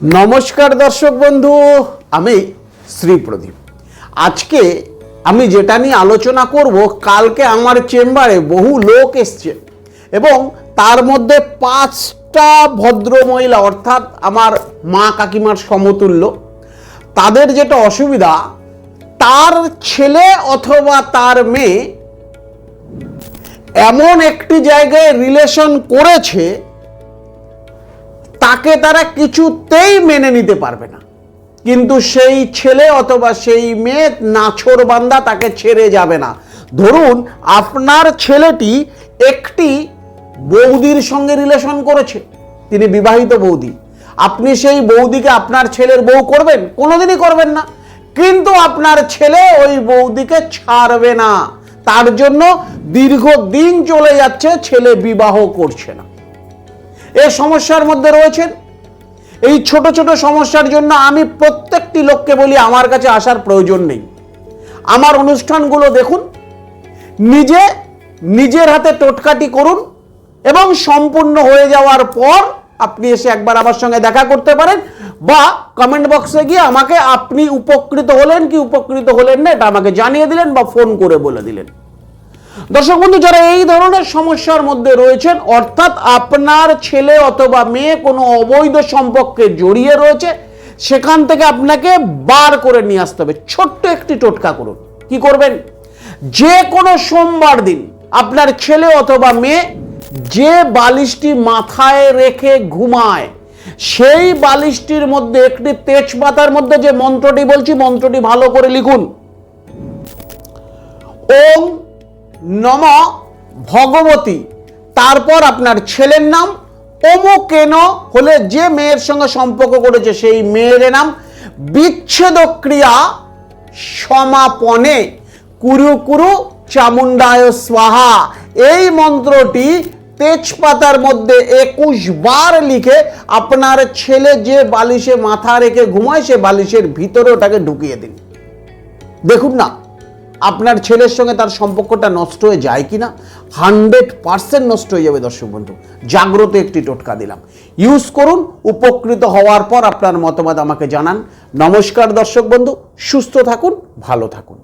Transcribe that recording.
নমস্কার দর্শক বন্ধু, আমি শ্রী প্রদীপ। আজকে আমি যেটা নিয়ে আলোচনা করব, কালকে আমার চেম্বারে বহু লোক এসছে এবং তার মধ্যে পাঁচটা ভদ্র মহিলা অর্থাৎ আমার মা কাকিমার সমতুল্য, তাদের যেটা অসুবিধা, তার ছেলে অথবা তার মেয়ে এমন একটি জায়গায় রিলেশন করেছে তাকে তারা কিছুতেই মেনে নিতে পারবে না। কিন্তু সেই ছেলে অথবা সেই মেয়ে নাছর বান্দা তাকে ছেড়ে যাবে না। ধরুন, আপনার ছেলেটি একটি বৌদির সঙ্গে রিলেশন করেছে। তিনি বিবাহিত বৌদি। আপনি সেই বৌদিকে আপনার ছেলের বউ করবেন? কোনোদিনই করবেন না। কিন্তু আপনার ছেলে ওই বৌদিকে ছাড়বে না। তার জন্য দীর্ঘ দিন চলে যাচ্ছে, ছেলে বিবাহ করছে না। এ সমস্যার মধ্যে রয়েছেন। এই ছোট ছোট সমস্যার জন্য আমি প্রত্যেকটি লোককে বলি, আমার কাছে আসার প্রয়োজন নেই। আমার অনুষ্ঠানগুলো দেখুন, নিজে নিজের হাতে টোটকাটি করুন এবং সম্পূর্ণ হয়ে যাওয়ার পর আপনি এসে একবার আমার সঙ্গে দেখা করতে পারেন বা কমেন্ট বক্সে গিয়ে আমাকে আপনি উপকৃত হলেন কি উপকৃত হলেন না এটা আমাকে জানিয়ে দিলেন বা ফোন করে বলে দিলেন। দর্শক বন্ধু, যারা এই ধরনের সমস্যার মধ্যে রয়েছেন, অর্থাৎ আপনার ছেলে অথবা মেয়ে কোনো অবৈধ সম্পর্কে জড়িয়ে রয়েছে, সেখান থেকে আপনাকে বার করে নিয়ে আসতে হবে। ছোট্ট একটি টোটকা করুন। কি করবেন? যে কোনো সোমবার দিন আপনার ছেলে অথবা মেয়ে যে বালিশটি মাথায় রেখে ঘুমায়, সেই বালিশটির মধ্যে একটি তেজপাতার মধ্যে যে মন্ত্রটি বলছি, মন্ত্রটি ভালো করে লিখুন। ওম নম ভগবতী। তারপর আপনার ছেলের নাম অমুকেন হলে যে মেয়ের সঙ্গে সম্পর্ক করেছে সেই মেয়ের নাম বিচ্ছেদ ক্রিয়া সমাপনে। কুরু কুরু চামুন্ডায় স্বাহা। এই মন্ত্রটি তেজপাতার মধ্যে একুশ বার লিখে আপনার ছেলে যে বালিশে মাথা রেখে ঘুমায়, সে বালিশের ভিতরে ওটাকে ঢুকিয়ে দিন। দেখুন না। আপনার ছেলের সঙ্গে তার সম্পর্কটা নষ্ট হয়ে যায় কি না হান্ড্রেড পার্সেন্ট নষ্ট হয়ে যাবে দর্শক বন্ধু। জাগ্রত একটি টোটকা দিলাম। ইউজ করুন, উপকৃত হওয়ার পর আপনার মতামত আমাকে জানান। নমস্কার দর্শক বন্ধু, সুস্থ থাকুন, ভালো থাকুন।